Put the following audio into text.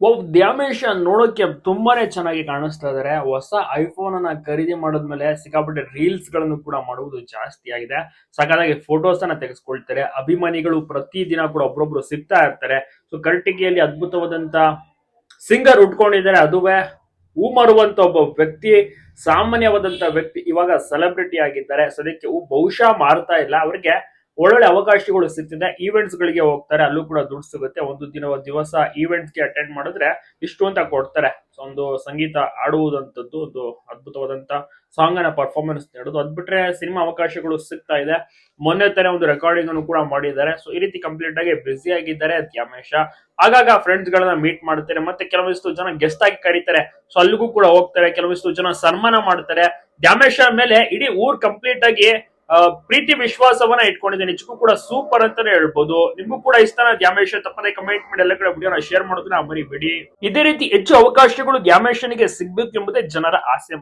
ಒಬ್ಬ ದ್ಯಾಮೇಶ ನೋಡೋಕೆ ತುಂಬಾನೇ ಚೆನ್ನಾಗಿ ಕಾಣಿಸ್ತಾ ಇದಾರೆ. ಹೊಸ ಐಫೋನ್ ಅನ್ನ ಖರೀದಿ ಮಾಡಿದ್ಮೇಲೆ ಸಿಕ್ಕಾಪಟ್ಟೆ ರೀಲ್ಸ್ಗಳನ್ನು ಕೂಡ ಮಾಡುವುದು ಜಾಸ್ತಿ ಆಗಿದೆ. ಸಕಾಲಾಗಿ ಫೋಟೋಸ್ ಅನ್ನ ತೆಗೆಸ್ಕೊಳ್ತಾರೆ. ಅಭಿಮಾನಿಗಳು ಪ್ರತಿದಿನ ಕೂಡ ಒಬ್ರೊಬ್ರು ಸಿಗ್ತಾ ಇರ್ತಾರೆ. ಸೊ ಕರ್ಟಿಗೆಯಲ್ಲಿ ಅದ್ಭುತವಾದಂತ ಸಿಂಗರ್ ಉಟ್ಕೊಂಡಿದ್ದಾರೆ. ಅದುವೇ ಹೂ ಮಾರುವಂತ ಒಬ್ಬ ವ್ಯಕ್ತಿ, ಸಾಮಾನ್ಯವಾದಂತ ವ್ಯಕ್ತಿ ಇವಾಗ ಸೆಲೆಬ್ರಿಟಿ ಆಗಿದ್ದಾರೆ. ಸದ್ಯಕ್ಕೆ ಹೂ ಬಹುಶಃ ಮಾರ್ತಾ ಇಲ್ಲ. ಅವರಿಗೆ ಒಳ್ಳೊಳ್ಳೆ ಅವಕಾಶಗಳು ಸಿಗ್ತಿದೆ. ಈವೆಂಟ್ಸ್ ಗಳಿಗೆ ಹೋಗ್ತಾರೆ, ಅಲ್ಲೂ ಕೂಡ ದುಡ್ಡು ಸಿಗುತ್ತೆ. ಒಂದು ದಿನ ದಿವಸ ಈವೆಂಟ್ಸ್ಗೆ ಅಟೆಂಡ್ ಮಾಡಿದ್ರೆ ಇಷ್ಟು ಅಂತ ಕೊಡ್ತಾರೆ. ಸೊ ಒಂದು ಸಂಗೀತ ಆಡುವುದಂಥದ್ದು, ಒಂದು ಅದ್ಭುತವಾದಂತ ಸಾಂಗ್ ಅನ್ನ ಪರ್ಫಾರ್ಮೆನ್ಸ್ ನೀಡೋದು ಅದ್ ಬಿಟ್ರೆ ಸಿನಿಮಾ ಅವಕಾಶಗಳು ಸಿಗ್ತಾ ಇದೆ. ಮೊನ್ನೆ ತರ ಒಂದು ರೆಕಾರ್ಡಿಂಗ್ ಅನ್ನು ಕೂಡ ಮಾಡಿದ್ದಾರೆ. ಸೊ ಈ ರೀತಿ ಕಂಪ್ಲೀಟ್ ಆಗಿ ಬ್ಯುಸಿ ಆಗಿದ್ದಾರೆ ಧ್ಯಾಮೇಶ ಆಗಾಗ ಫ್ರೆಂಡ್ಸ್ ಗಳನ್ನ ಮೀಟ್ ಮಾಡ್ತಾರೆ. ಮತ್ತೆ ಕೆಲವೊಂದಿಷ್ಟು ಜನ ಗೆಸ್ಟ್ ಆಗಿ ಕರೀತಾರೆ. ಸೊ ಅಲ್ಲಿಗೂ ಕೂಡ ಹೋಗ್ತಾರೆ. ಕೆಲವೊಂದಿಷ್ಟು ಜನ ಸನ್ಮಾನ ಮಾಡ್ತಾರೆ. ದ್ಯಾಮೇಶ ಮೇಲೆ ಇಡೀ ಊರ್ ಕಂಪ್ಲೀಟ್ ಆಗಿ ಪ್ರೀತಿ ವಿಶ್ವಾಸವನ್ನ ಇಟ್ಕೊಂಡಿದೆ ನಿಜಕ್ಕೂ ಕೂಡ ಸೂಪರ್ ಅಂತಾನೆ ಹೇಳ್ಬೋದು. ನಿಮಗೂ ಕೂಡ ಇಷ್ಟ ಗ್ಯಾಮೇಶ್ ತಪ್ಪದೆ ಕಮೆಂಟ್ ಮಾಡಿ ಎಲ್ಲ ಕಡೆ ವಿಡಿಯೋನ ಶೇರ್ ಮಾಡೋದನ್ನ ಮರಿಬೇಡಿ. ಇದೇ ರೀತಿ ಹೆಚ್ಚು ಅವಕಾಶಗಳು ಗ್ಯಾಮೇಶನ್ಗೆ ಸಿಗ್ಬೇಕು ಎಂಬುದೇ ಜನರ ಆಸೆ.